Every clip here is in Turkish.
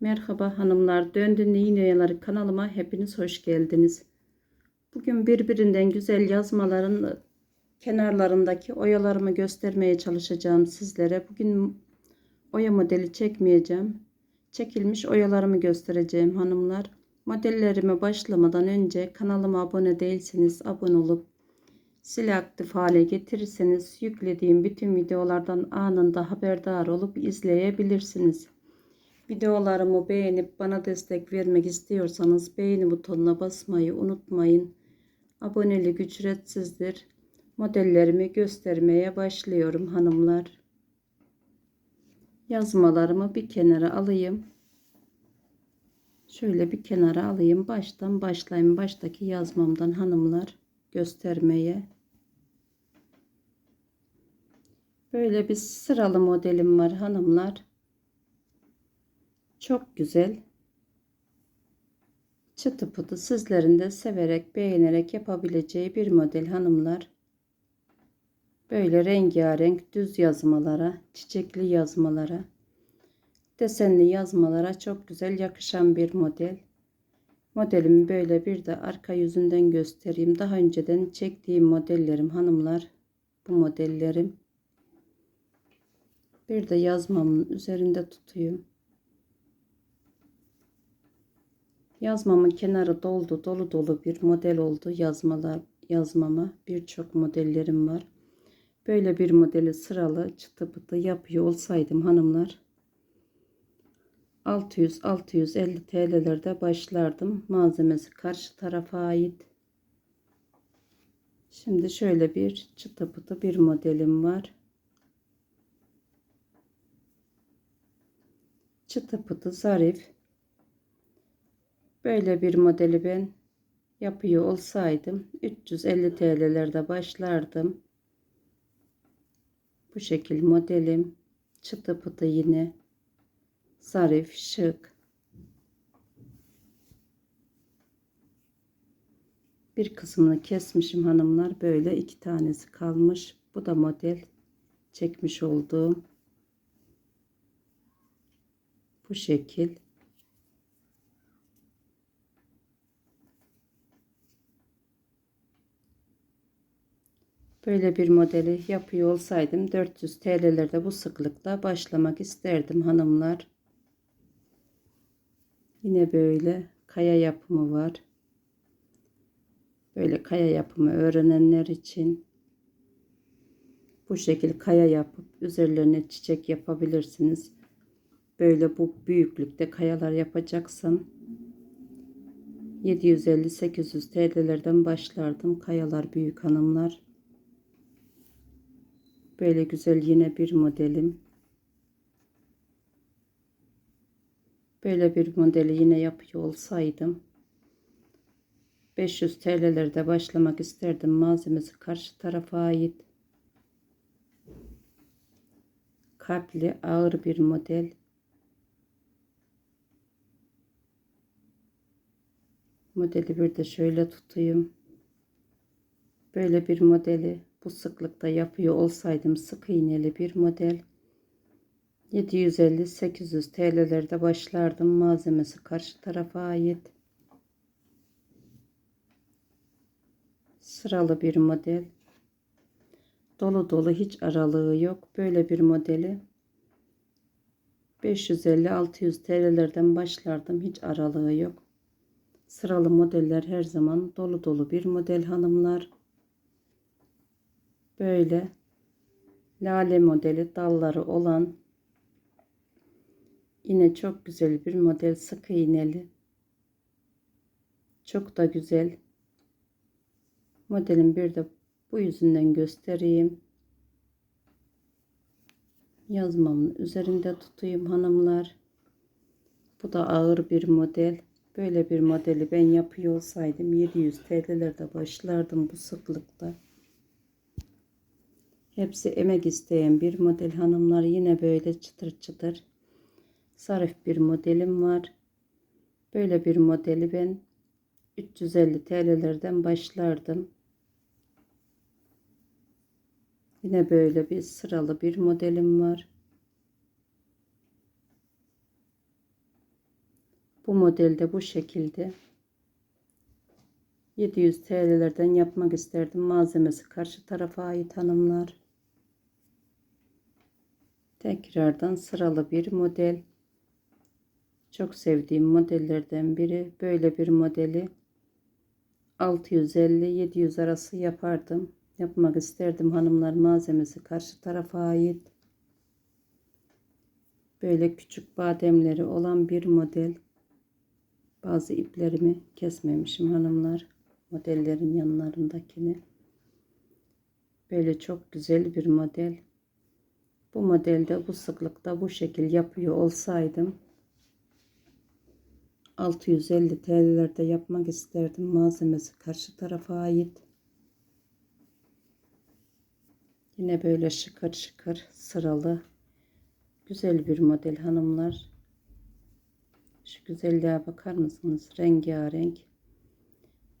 Merhaba hanımlar, Döndün Yaları kanalıma hepiniz hoş geldiniz. Bugün birbirinden güzel yazmaların kenarlarındaki oyalarımı göstermeye çalışacağım sizlere. Bugün oya modeli çekmeyeceğim. Çekilmiş oyalarımı göstereceğim hanımlar. Modellerime başlamadan önce kanalıma abone değilseniz abone olup zili aktif hale getirirseniz yüklediğim bütün videolardan anında haberdar olup izleyebilirsiniz. Videolarımı beğenip bana destek vermek istiyorsanız beğeni butonuna basmayı unutmayın. Abonelik ücretsizdir. Modellerimi göstermeye başlıyorum hanımlar. Yazmalarımı bir kenara alayım. Şöyle bir kenara alayım. Baştan başlayayım. Baştaki yazmamdan hanımlar göstermeye. Böyle bir sıralı modelim var hanımlar. Çok güzel. Çıtı pıtı sizlerin de severek beğenerek yapabileceği bir model hanımlar. Böyle rengarenk düz yazmalara, çiçekli yazmalara, desenli yazmalara çok güzel yakışan bir model. Modelimi böyle bir de arka yüzünden göstereyim. Daha önceden çektiğim modellerim hanımlar. Bu modellerim. Bir de yazmamın üzerinde tutuyum. Yazmamın kenarı doldu, dolu dolu bir model oldu yazmalar yazmama. Birçok modellerim var. Böyle bir modeli sıralı çıtı pıtı yapıyor olsaydım hanımlar 600-650 TL'lerde başlardım. Malzemesi karşı tarafa ait. Şimdi şöyle bir çıtı pıtı bir modelim var. Çıtı pıtı zarif. Böyle bir modeli ben yapıyor olsaydım 350 TL'lerde başlardım. Bu şekil modelim. Çıtı pıtı yine. Zarif, şık. Bir kısmını kesmişim hanımlar. Böyle iki tanesi kalmış. Bu da model çekmiş olduğum. Bu şekil. Böyle bir modeli yapıyor olsaydım 400 TL'lerde bu sıklıkta başlamak isterdim hanımlar. Yine böyle kaya yapımı var. Böyle kaya yapımı öğrenenler için bu şekil kaya yapıp üzerlerine çiçek yapabilirsiniz. Böyle bu büyüklükte kayalar yapacaksam 750-800 TL'lerden başlardım. Kayalar büyük hanımlar. Böyle güzel yine bir modelim. Böyle bir modeli yine yapıyor olsaydım 500 TL'lerde başlamak isterdim. Malzemesi karşı tarafa ait. Kalpli ağır bir model. Modeli bir de şöyle tutayım. Böyle bir modeli bu sıklıkta yapıyor olsaydım sık iğneli bir model 750-800 TL'lerde başlardım. Malzemesi karşı tarafa ait. Sıralı bir model. Dolu dolu hiç aralığı yok. Böyle bir modeli 550-600 TL'lerden başlardım. Hiç aralığı yok. Sıralı modeller her zaman dolu dolu bir model hanımlar. Böyle lale modeli dalları olan yine çok güzel bir model sık iğneli. Çok da güzel. Modelin bir de bu yüzünden göstereyim. Yazmamın üzerinde tutayım hanımlar. Bu da ağır bir model. Böyle bir modeli ben yapıyor olsaydım 700 TL'lerde başlardım bu sıklıkta. Hepsi emek isteyen bir model hanımlar. Yine böyle çıtır çıtır. Zarif bir modelim var. Böyle bir modeli ben 350 TL'lerden başlardım. Yine böyle bir sıralı bir modelim var. Bu modelde bu şekilde 700 TL'lerden yapmak isterdim. Malzemesi karşı tarafa ait hanımlar. Tekrardan sıralı bir model. Çok sevdiğim modellerden biri. Böyle bir modeli 650-700 arası yapardım. Yapmak isterdim hanımlar. Malzemesi karşı tarafa ait. Böyle küçük bademleri olan bir model. Bazı iplerimi kesmemişim hanımlar. Modellerin yanlarındakini. Böyle çok güzel bir model. Bu modelde bu sıklıkta bu şekil yapıyor olsaydım 650 TL'lerde yapmak isterdim. Malzemesi karşı tarafa ait. Yine böyle şıkır şıkır sıralı güzel bir model hanımlar. Şu güzelliğe bakar mısınız? Rengarenk.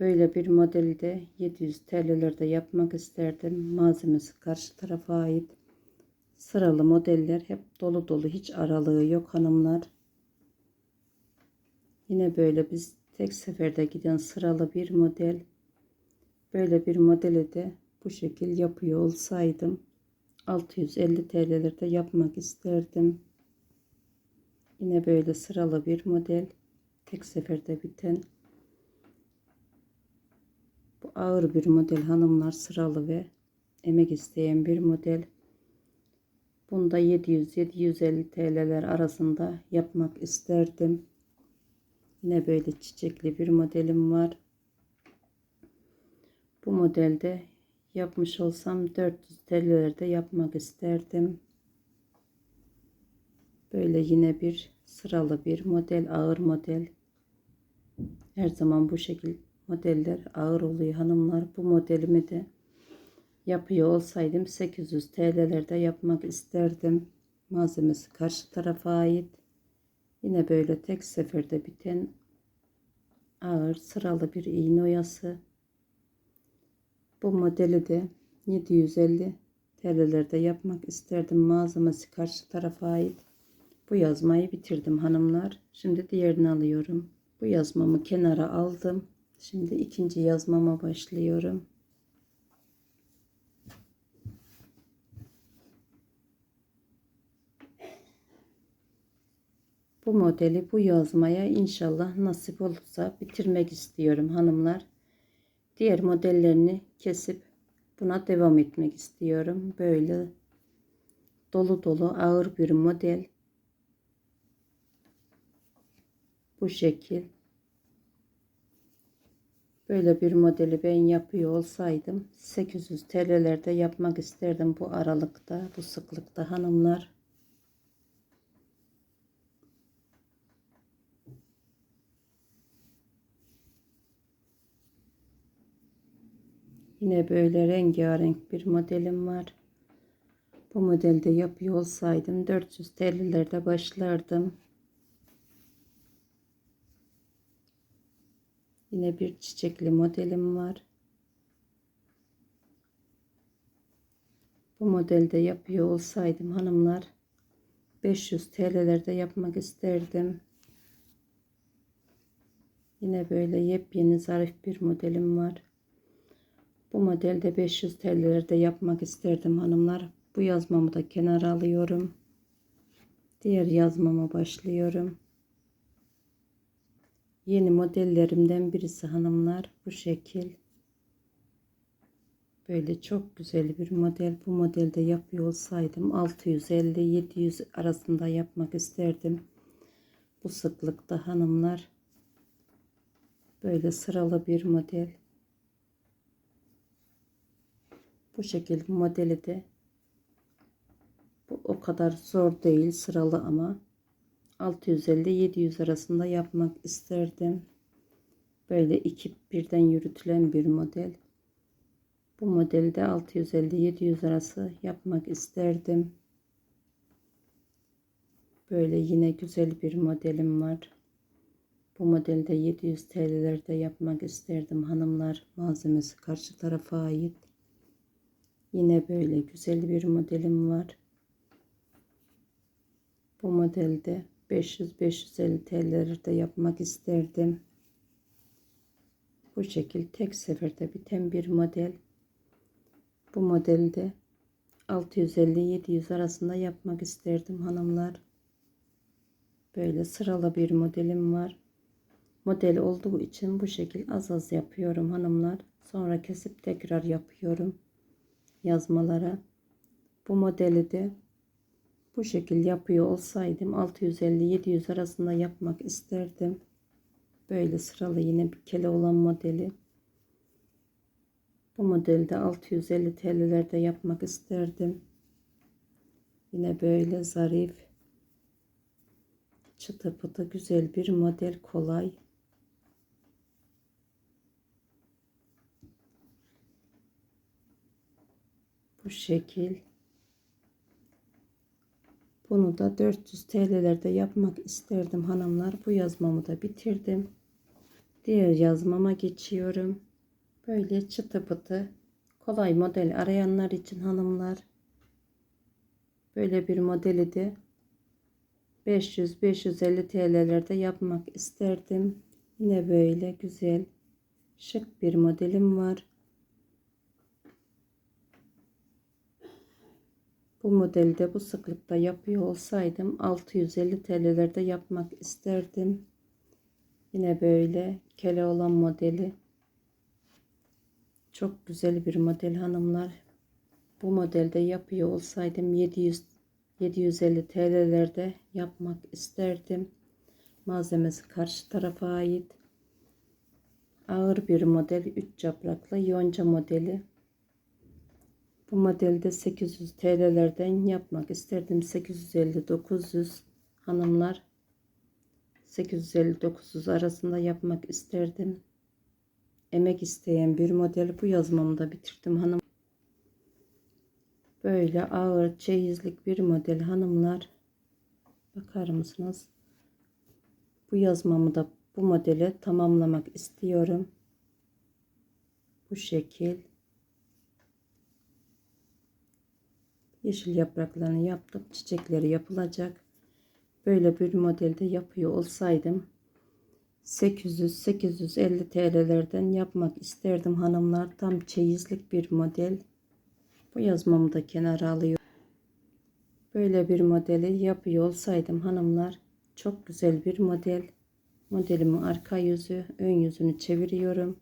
Böyle bir modelde 700 TL'lerde yapmak isterdim. Malzemesi karşı tarafa ait. Sıralı modeller hep dolu dolu hiç aralığı yok hanımlar. Yine böyle biz tek seferde giden sıralı bir model. Böyle bir modeli de bu şekil yapıyor olsaydım 650 TL'lerde yapmak isterdim. Yine böyle sıralı bir model. Tek seferde biten. Bu ağır bir model hanımlar sıralı ve emek isteyen bir model. Bunda 700-750 TL'ler arasında yapmak isterdim. Yine böyle çiçekli bir modelim var. Bu modelde yapmış olsam 400 TL'lerde yapmak isterdim. Böyle yine bir sıralı bir model, ağır model. Her zaman bu şekil modeller ağır oluyor hanımlar. Bu modelimi de yapıyor olsaydım 800 TL'lerde yapmak isterdim. Malzemesi karşı tarafa ait. Yine böyle tek seferde biten ağır sıralı bir iğne oyası. Bu modeli de 750 TL'lerde yapmak isterdim. Malzemesi karşı tarafa ait. Bu yazmayı bitirdim hanımlar. Şimdi diğerini alıyorum. Bu yazmamı kenara aldım. Şimdi ikinci yazmama başlıyorum. Bu modeli bu yazmaya inşallah nasip olursa bitirmek istiyorum hanımlar. Diğer modellerini kesip buna devam etmek istiyorum. Böyle dolu dolu ağır bir model. Bu şekil. Böyle bir modeli ben yapıyor olsaydım 800 TL'lerde yapmak isterdim bu aralıkta, bu sıklıkta hanımlar. Yine böyle rengarenk bir modelim var. Bu modelde yapıyor olsaydım 400 TL'lerde başlardım. Yine bir çiçekli modelim var. Bu modelde yapıyor olsaydım hanımlar 500 TL'lerde yapmak isterdim. Yine böyle yepyeni zarif bir modelim var. Bu modelde 500 TL'lerde yapmak isterdim hanımlar. Bu yazmamı da kenara alıyorum. Diğer yazmama başlıyorum. Yeni modellerimden birisi hanımlar bu şekil. Böyle çok güzel bir model. Bu modelde yapıyor olsaydım 650-700 arasında yapmak isterdim. Bu sıklıkta hanımlar. Böyle sıralı bir model. Bu şekilde modeli de bu o kadar zor değil sıralı ama 650-700 arasında yapmak isterdim. Böyle iki birden yürütülen bir model. Bu modelde 650-700 arası yapmak isterdim. Böyle yine güzel bir modelim var. Bu modelde 700 TL'lerde yapmak isterdim hanımlar. Malzemesi karşı tarafa ait. Yine böyle güzel bir modelim var. Bu modelde 500-550 TL'lerde yapmak isterdim. Bu şekil tek seferde biten bir model. Bu modelde 650-700 arasında yapmak isterdim hanımlar. Böyle sıralı bir modelim var. Model olduğu için bu şekil az az yapıyorum hanımlar. Sonra kesip tekrar yapıyorum yazmalara. Bu modeli de bu şekil yapıyor olsaydım 650-700 arasında yapmak isterdim. Böyle sıralı yine bir kele olan modeli. Bu modelde 650 TL'lerde yapmak isterdim. Yine böyle zarif, çıtı pıtı güzel bir model kolay. Bu şekil. Bunu da 400 TL'lerde yapmak isterdim hanımlar. Bu yazmamı da bitirdim. Diğer yazmama geçiyorum. Böyle çıtı pıtı kolay model arayanlar için hanımlar. Böyle bir modeli de 500-550 TL'lerde yapmak isterdim. Yine böyle güzel şık bir modelim var. Bu modelde bu sıklıkta yapıyor olsaydım 650 TL'lerde yapmak isterdim. Yine böyle kele olan modeli. Çok güzel bir model hanımlar. Bu modelde yapıyor olsaydım 700 750 TL'lerde yapmak isterdim. Malzemesi karşı tarafa ait. Ağır bir model 3 yapraklı yonca modeli. Bu modelde 800 TL'lerden yapmak isterdim. 850-900 hanımlar 850-900 arasında yapmak isterdim. Emek isteyen bir model bu yazmamı da bitirdim hanım. Böyle ağır çeyizlik bir model hanımlar. Bakar mısınız? Bu yazmamı da bu modele tamamlamak istiyorum. Bu şekil. Yeşil yapraklarını yaptım. Çiçekleri yapılacak. Böyle bir modelde yapıyor olsaydım 800-850 TL'lerden yapmak isterdim hanımlar. Tam çeyizlik bir model. Bu yazmamı da kenara alıyorum. Böyle bir modeli yapıyor olsaydım hanımlar çok güzel bir model. Modelimin arka yüzü, ön yüzünü çeviriyorum.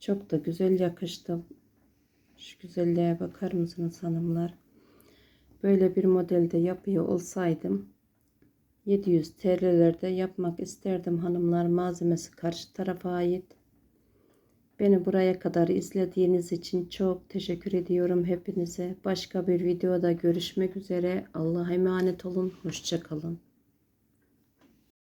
Çok da güzel yakıştı. Şu güzelliğe bakar mısınız hanımlar? Böyle bir modelde yapıyor olsaydım 700 TL'lerde yapmak isterdim hanımlar. Malzemesi karşı tarafa ait. Beni buraya kadar izlediğiniz için çok teşekkür ediyorum hepinize. Başka bir videoda görüşmek üzere. Allah'a emanet olun. Hoşçakalın.